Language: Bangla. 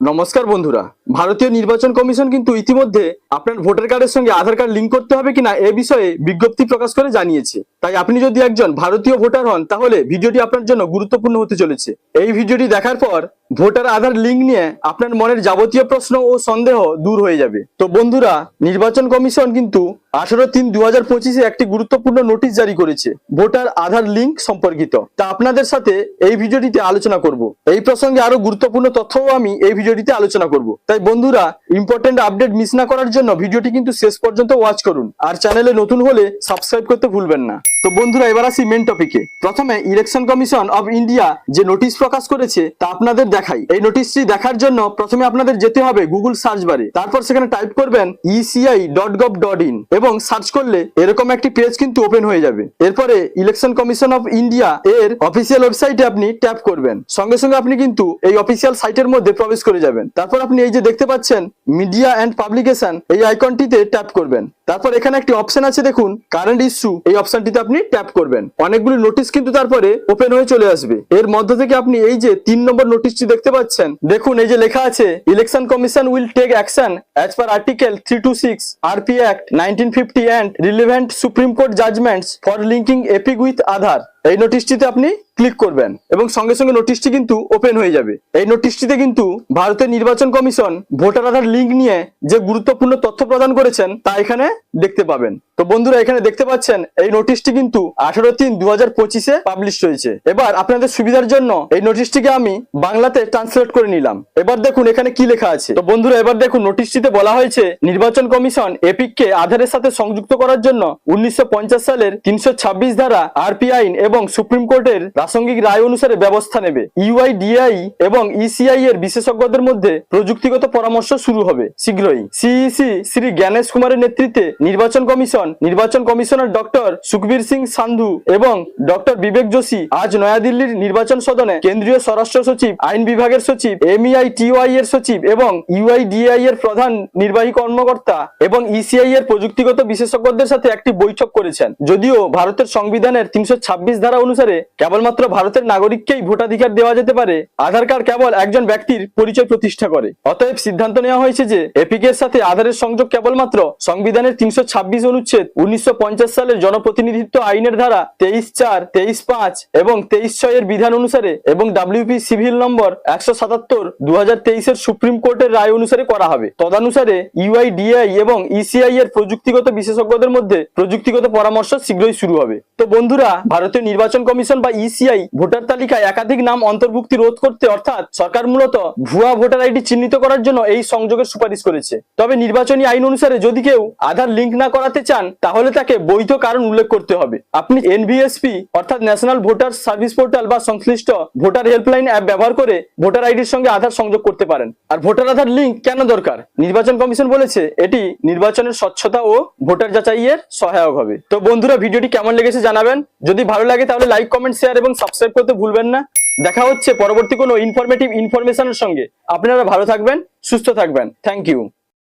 নমস্কার বন্ধুরা। ভারতীয় নির্বাচন কমিশন কিন্তু ইতিমধ্যে আপনার ভোটার কার্ডের সঙ্গে আধার কার্ড লিঙ্ক করতে হবে কিনা এ বিষয়ে বিজ্ঞপ্তি প্রকাশ করে জানিয়েছে। তাই আপনি যদি একজন ভারতীয় ভোটার হন, তাহলে ভিডিওটি আপনার জন্য গুরুত্বপূর্ণ হতে চলেছে। এই ভিডিওটি দেখার পর ভোটার আধার লিঙ্ক নিয়ে আপনার মনের যাবতীয় প্রশ্ন ও সন্দেহ দূর হয়ে যাবে। তো বন্ধুরা, নির্বাচন কমিশন কিন্তু আঠারো তিন দু হাজার পঁচিশে একটি গুরুত্বপূর্ণ নোটিশ জারি করেছে, ভোটার আধার লিঙ্ক সম্পর্কিত। তা আপনাদের সাথে এই ভিডিওটিতে আলোচনা করব। এই প্রসঙ্গে আরও গুরুত্বপূর্ণ তথ্যও আমি এই ভিডিওটিতে আলোচনা করব। তাই বন্ধুরা ইম্পর্টেন্ট আপডেট মিস না করার জন্য ভিডিওটি কিন্তু শেষ পর্যন্ত ওয়াচ করুন। আর চ্যানেলে নতুন হলে সাবস্ক্রাইব করতে ভুলবেন না। তো বন্ধুরা, এবার আসি মেন টপিকে প্রথমে ইলেকশন কমিশন অফ ইন্ডিয়া যে নোটিশ প্রকাশ করেছে, তা আপনাদের দেখাই। এই নোটিশটি দেখার জন্য প্রথমে আপনাদের যেতে হবে গুগল সার্চ বারে তারপর সেখানে টাইপ করবেন ECI dot gov dot in এবং সার্চ করলে এরকম একটি পেজ কিন্তু ওপেন হয়ে যাবে। এরপরে ইলেকশন কমিশন অফ ইন্ডিয়া এর অফিসিয়াল ওয়েবসাইটে আপনি ট্যাপ করবেন। সঙ্গে সঙ্গে আপনি কিন্তু এই অফিসিয়াল সাইটের মধ্যে প্রবেশ করে যাবেন। তারপর আপনি এই যে দেখতে পাচ্ছেন মিডিয়া অ্যান্ড পাবলিকেশন এই আইকনটিতে ট্যাপ করবেন। তারপর এখানে একটি অপশন আছে দেখুন কারেন্ট ইস্যু এই অপশনটিতে আপনি ট্যাপ করবেন। অনেকগুলি নোটিশ কিন্তু তারপরে ওপেন হয়ে চলে আসবে। এর মধ্য থেকে আপনি এই যে তিন নম্বর নোটিশটি দেখতে পাচ্ছেন, দেখুন এই যে লেখা আছে Election Commission will take action as per article three two six RP act nineteen fifty and relevant Supreme Court judgements for linking EPIC with Aadhaar এই নোটিশটিতে আপনি ক্লিক করবেন এবং সঙ্গে সঙ্গে নোটিশটি কিন্তু ওপেন হয়ে যাবে। এই নোটিশটিতে কিন্তু ভারতের নির্বাচন কমিশন ভোটার আধার লিঙ্ক নিয়ে যে গুরুত্বপূর্ণ তথ্য প্রদান করেছেন তা এখানে দেখতে পাবেন। তো বন্ধুরা, এখানে দেখতে পাচ্ছেন, এই নোটিশটি কিন্তু আঠারো তিন দু হাজার পঁচিশে পাবলিশ হয়েছে। এবার আপনাদের সুবিধার জন্য এই নোটিশটিকে আমি বাংলাতে ট্রান্সলেট করে নিলাম। এবার দেখুন, এখানে কি লেখা আছে। তো বন্ধুরা, এবার দেখুন নোটিশটিতে বলা হয়েছে, নির্বাচন কমিশন এপিককে আধারের সাথে সংযুক্ত করার জন্য উনিশশো পঞ্চাশ সালের তিনশো ছাব্বিশ ধারা আরপি আইন এবং সুপ্রিম কোর্টের প্রাসঙ্গিক রায় অনুসারে ব্যবস্থা নেবে। ইউআইডিআই এবং ইসিআই এর বিশেষজ্ঞদের মধ্যে প্রযুক্তিগত পরামর্শ শুরু হবে শীঘ্রই। সিইসি শ্রী জ্ঞানেশ কুমারের নেতৃত্বে নির্বাচন কমিশন নির্বাচন কমিশনার ডক্টর সুখবীর সিং সান্ধু এবং ডক্টর বিবেক যোশী আজ নয়াদিল্লির নির্বাচন সদনে কেন্দ্রীয় স্বরাষ্ট্র সচিব, আইন বিভাগের সচিব এমইআই টিওআই এর সচিব এবং ইউআইডিআই এর প্রধান নির্বাহী কর্মকর্তা এবং ইসিআই এর প্রযুক্তিগত বিশেষজ্ঞদের সাথে একটি বৈঠক করেছেন। যদিও ভারতের সংবিধানের তিনশো ছাব্বিশ ধারা অনুসারে কেবলমাত্র ভারতের নাগরিককেই ভোটাধিকার দেওয়া যেতে পারে, আধার কার্ড কেবল একজন ব্যক্তির পরিচয় প্রতিষ্ঠা করে। অতএব সিদ্ধান্ত নেওয়া হয়েছে যে এপিকের সাথে আধারের সংযোগ কেবলমাত্র সংবিধানের তিনশো ছাব্বিশ অনুচ্ছেদ উনিশশো সালের জনপ্রতিনিধিত্ব আইনের ধারা তেইশ চার, তেইশ পাঁচ এবং তেইশ ছয় এর বিধান অনুসারে এবং ডাব্লিউপি সিভিল নম্বর একশো সাতাত্তর দু তেইশের সুপ্রিম কোর্টের রায় অনুসারে করা হবে। তদানুসারে ইউআইডিআই এবং ইসিআই এর প্রযুক্তিগত বিশেষজ্ঞদের মধ্যে প্রযুক্তিগত পরামর্শ শীঘ্রই শুরু হবে। তো বন্ধুরা, ভারতীয় নির্বাচন কমিশন বা ইসিআই ভোটার তালিকায় একাধিক নাম অন্তর্ভুক্তি রোধ করতে অর্থাৎ সরকার মূলত ভুয়া ভোটার আইডি চিহ্নিত করার জন্য এই সংযোগের সুপারিশ করেছে। তবে নির্বাচনী আইন অনুসারে যদি কেউ আধার লিঙ্ক না করাতে চান তাহলে তাকে বৈধ কারণ উল্লেখ করতে হবে। আপনি এনভিএসপি অর্থাৎ ন্যাশনাল ভোটার সার্ভিস পোর্টাল বা সংশ্লিষ্ট ভোটার হেল্পলাইন অ্যাপ ব্যবহার করে ভোটার আইডির সঙ্গে আধার সংযোগ করতে পারেন। আর ভোটার আধার লিঙ্ক কেন দরকার? নির্বাচন কমিশন বলেছে এটি নির্বাচনের স্বচ্ছতা ও ভোটার যাচাইয়ের সহায়ক হবে। তো বন্ধুরা, ভিডিওটি কেমন লেগেছে জানাবেন। যদি ভালো লাগে তাহলে লাইক কমেন্ট শেয়ার এবং সাবস্ক্রাইব করতে ভুলবেন না। দেখা হচ্ছে পরবর্তী কোনো ইনফরমেটিভ ইনফরমেশনের সঙ্গে। আপনারা ভালো থাকবেন, সুস্থ থাকবেন। Thank you